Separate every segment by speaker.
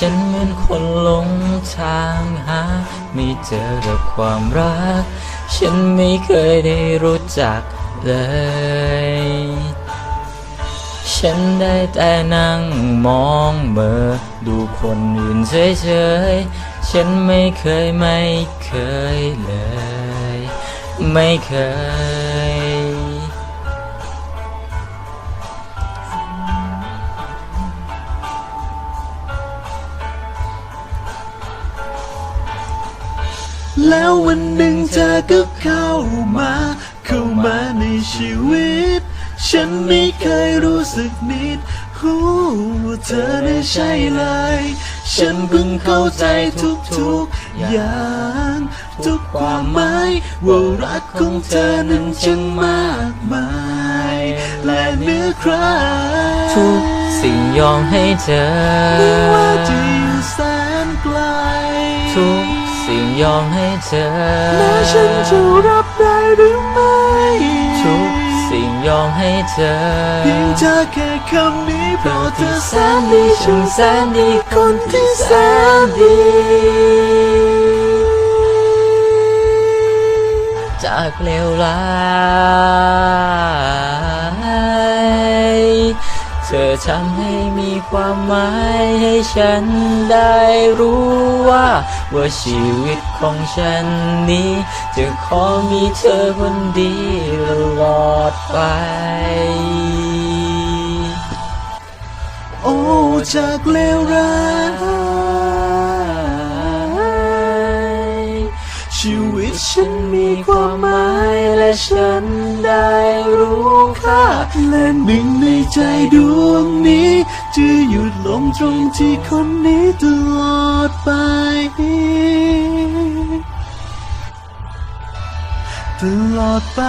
Speaker 1: ฉันเหมือนคนหลงทางหา ไม่เจอกับความรัก ฉันไม่เคยได้รู้จักเลย ฉันได้แต่นั่งมองเมื่อดูคนอื่นเฉยๆ ฉันไม่เคยไม่เคยเลย ไม่เคย
Speaker 2: แล้ววันหนึ่งเธอก็เข้ามา เข้ามาในชีวิต ฉันไม่เคยรู้สึกนิดหูว่าเธอได้ใช่เลย ฉันเพิ่งเข้าใจทุกๆอย่าง ทุกความหมายว่ารักของเธอนั้นช่างมากมาย และเหนื้อใคร
Speaker 1: ทุกสิ่งยอมให้เธอ
Speaker 2: ไม่ว่าจะอยู่แสนไกล
Speaker 1: ทุกสิ่ง ยอมให้เธอ
Speaker 2: แม้ฉันจะรับได้หรือไม่
Speaker 1: ทุกสิ่งยอมให้เธอ
Speaker 2: เพียงเธอแค่คำนี้เพราะเธอแสนดีฉันแสนดีคนที่แสนดี
Speaker 1: จากเลวร้าย เธอทำให้มีความหมายให้ฉันได้รู้ว่า ว่าชีวิตของฉันนี้ จะขอมีเธอคนดีตลอดไป
Speaker 2: โอ้จากเลวร้ายชีวิตฉันมีความหมาย ฉันได้รู้ค่าและหนึ่งในใจดวงนี้ จะหยุดลงตรงที่คนนี้ตลอดไปตลอดไป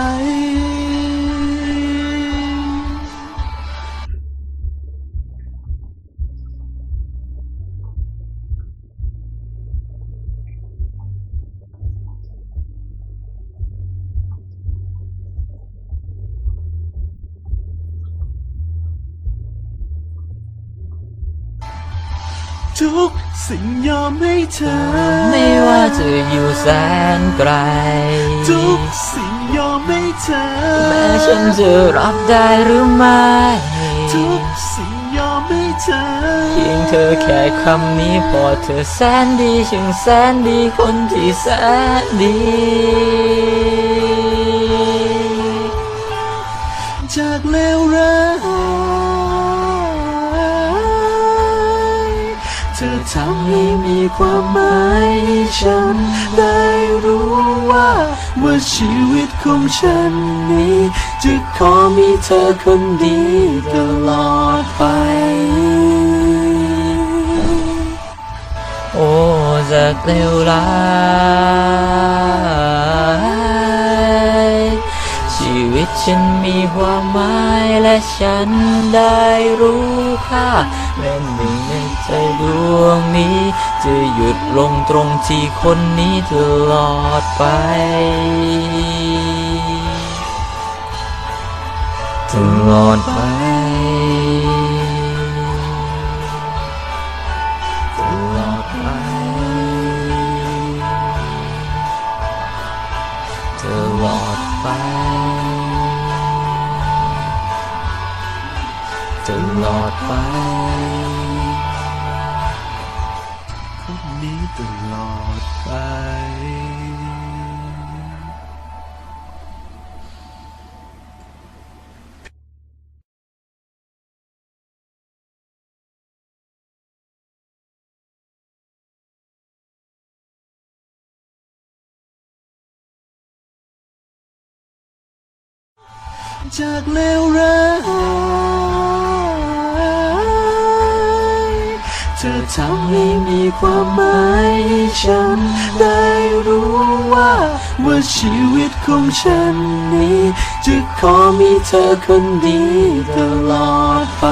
Speaker 2: ทุกสิ่งยอมให้เธอ
Speaker 1: ไม่ว่าจะอยู่แสนไกล
Speaker 2: ทุกสิ่งยอมให้เธอ
Speaker 1: แม้ฉันจะรับได้หรือไม่
Speaker 2: ทุกสิ่งยอมให้เธอ
Speaker 1: เพียงเธอแค่คำนี้พอเธอแสนดีช่างแสนดีคนที่แสนดี
Speaker 2: จากเลวร้าย ทำให้มีความหมายให้ฉันได้รู้ว่าว่าชีวิตของฉันนี้ จะขอมีเธอคนดีตลอดไป
Speaker 1: โอ้จากเลวร้ายชีวิตฉันมีความหมายและฉันได้รู้ค่าและหนึ่งใน ใจดวงนี้ จะหยุดลงตรงที่คนนี้ตลอดไป ตลอดไปตลอดไปตลอดไปตลอดไป
Speaker 2: ตลอดไป จากเลวร้าย ทำให้มีความหมายให้ฉัน ได้รู้ว่าว่าชีวิตของฉันนี้ จะขอมีเธอคนดีตลอดไป